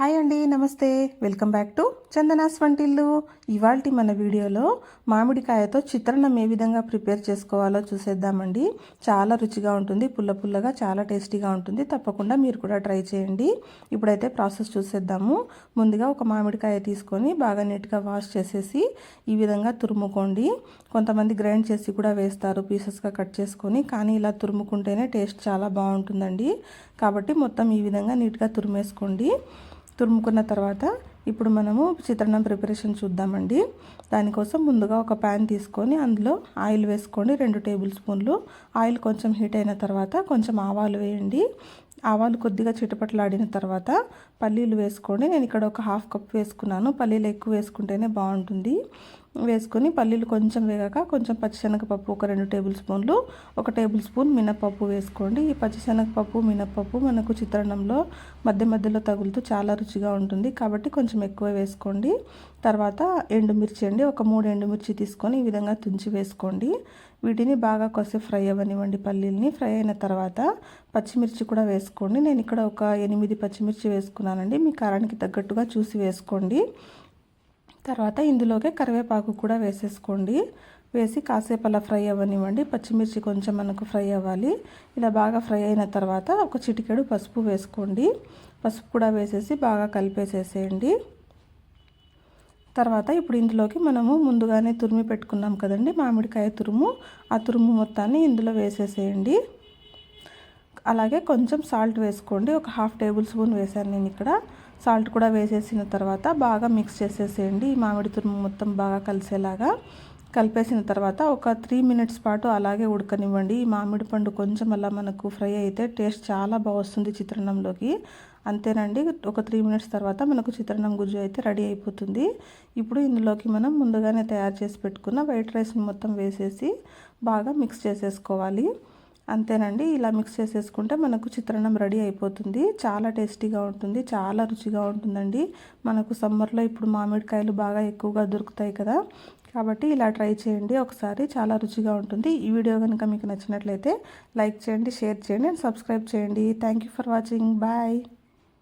Hi అండి నమస్తే. Welcome back to Chandana's వంటిల్లు. ఇవాళ మన వీడియోలో మామిడికాయతో చిత్రన్నం ఏ విధంగా ప్రిపేర్ చేసుకోవాలో చూసేద్దామండి. చాలా రుచిగా ఉంటుంది పుల్ల పుల్లగా చాలా టేస్టీగా ఉంటుంది. తప్పకుండా మీరు కూడా ట్రై చేయండి. ఇప్పుడైతే ప్రాసెస్ చూసేద్దాము. ముందుగా ఒక మామిడికాయ తీసుకొని బాగా నీట్గా వాష్ చేసేసి ఈ విధంగా తురుముకోండి. కొంతమంది గ్రైండ్ చేసి కూడా వేస్తారు పీసెస్గా కట్ చేసుకొని కానీ ఇలా తురుముకుంటేనే టేస్ట్ చాలా బాగుంటుందండి. కాబట్టి మొత్తం ఈ విధంగా నీట్గా తురిమేసుకోండి. తురుముకున్న తర్వాత ఇప్పుడు మనము చిత్రాన్నం ప్రిపరేషన్ చూద్దామండి. దానికోసం ముందుగా ఒక ప్యాన్ తీసుకొని అందులో ఆయిల్ వేసుకోండి. రెండు టేబుల్ స్పూన్లు. ఆయిల్ కొంచెం హీట్ అయిన తర్వాత కొంచెం ఆవాలు వేయండి. ఆవాలు కొద్దిగా చిటపట్లాడిన తర్వాత పల్లీలు వేసుకోండి. నేను ఇక్కడ ఒక హాఫ్ కప్ వేసుకున్నాను. పల్లీలు ఎక్కువ వేసుకుంటేనే బాగుంటుంది. వేసుకొని పల్లీలు కొంచెం వేగాక కొంచెం పచ్చిశనగపప్పు ఒక రెండు టేబుల్ స్పూన్లు ఒక టేబుల్ స్పూన్ మినపప్పు వేసుకోండి. ఈ పచ్చిశనగపప్పు మినప్పప్పు మనకు చిత్రాన్నంలో మధ్య మధ్యలో తగులుతూ చాలా రుచిగా ఉంటుంది. కాబట్టి కొంచెం ఎక్కువ వేసుకోండి. తర్వాత ఎండుమిర్చి అండి ఒక మూడు ఎండుమిర్చి తీసుకొని ఈ విధంగా తుంచి వేసుకోండి. వీటిని బాగా కొద్దిసేపు ఫ్రై అవ్వనివ్వండి పల్లీల్ని. ఫ్రై అయిన తర్వాత పచ్చిమిర్చి కూడా వేసుకోండి. వేసుకోండి. నేను ఇక్కడ ఒక ఎనిమిది పచ్చిమిర్చి వేసుకున్నానండి. మీ కారానికి తగ్గట్టుగా చూసి వేసుకోండి. తర్వాత ఇందులోకి కరివేపాకు కూడా వేసేసుకోండి. వేసి కాసేపు అలా ఫ్రై అవ్వనివ్వండి. పచ్చిమిర్చి కొంచెం మనకు ఫ్రై అవ్వాలి. ఇలా బాగా ఫ్రై అయిన తర్వాత ఒక చిటికెడు పసుపు వేసుకోండి. పసుపు కూడా వేసేసి బాగా కలిపేసేసేయండి. తర్వాత ఇప్పుడు ఇందులోకి మనము ముందుగానే తురిమి పెట్టుకున్నాం కదండి మామిడికాయ తురుము. ఆ తురుము మొత్తాన్ని ఇందులో వేసేసేయండి. అలాగే కొంచెం సాల్ట్ వేసుకోండి. ఒక హాఫ్ టేబుల్ స్పూన్ వేసాను నేను ఇక్కడ. సాల్ట్ కూడా వేసేసిన తర్వాత బాగా మిక్స్ చేసేసేయండి. ఈ మామిడి తురుము మొత్తం బాగా కలిసేలాగా కలిపేసిన తర్వాత ఒక త్రీ మినిట్స్ పాటు అలాగే ఉడకనివ్వండి. ఈ మామిడి పండు కొంచెం అలా మనకు ఫ్రై అయితే టేస్ట్ చాలా బాగా వస్తుంది చిత్రాన్నంలోకి. అంతేనండి. ఒక త్రీ మినిట్స్ తర్వాత మనకు చిత్రన్నం గుజ్జు అయితే రెడీ అయిపోతుంది. ఇప్పుడు ఇందులోకి మనం ముందుగానే తయారు చేసి పెట్టుకున్న వైట్ రైస్ని మొత్తం వేసేసి బాగా మిక్స్ చేసేసుకోవాలి. అంతేనండి. ఇలా మిక్స్ చేసేసుకుంటే మనకు చిత్రాన్నం రెడీ అయిపోతుంది. చాలా టేస్టీగా ఉంటుంది. చాలా రుచిగా ఉంటుందండి. మనకు సమ్మర్లో ఇప్పుడు మామిడికాయలు బాగా ఎక్కువగా దొరుకుతాయి కదా. కాబట్టి ఇలా ట్రై చేయండి. ఒకసారి చాలా రుచిగా ఉంటుంది. ఈ వీడియో కనుక మీకు నచ్చినట్లయితే లైక్ చేయండి షేర్ చేయండి అండ్ సబ్స్క్రైబ్ చేయండి. Thank for watching. బాయ్.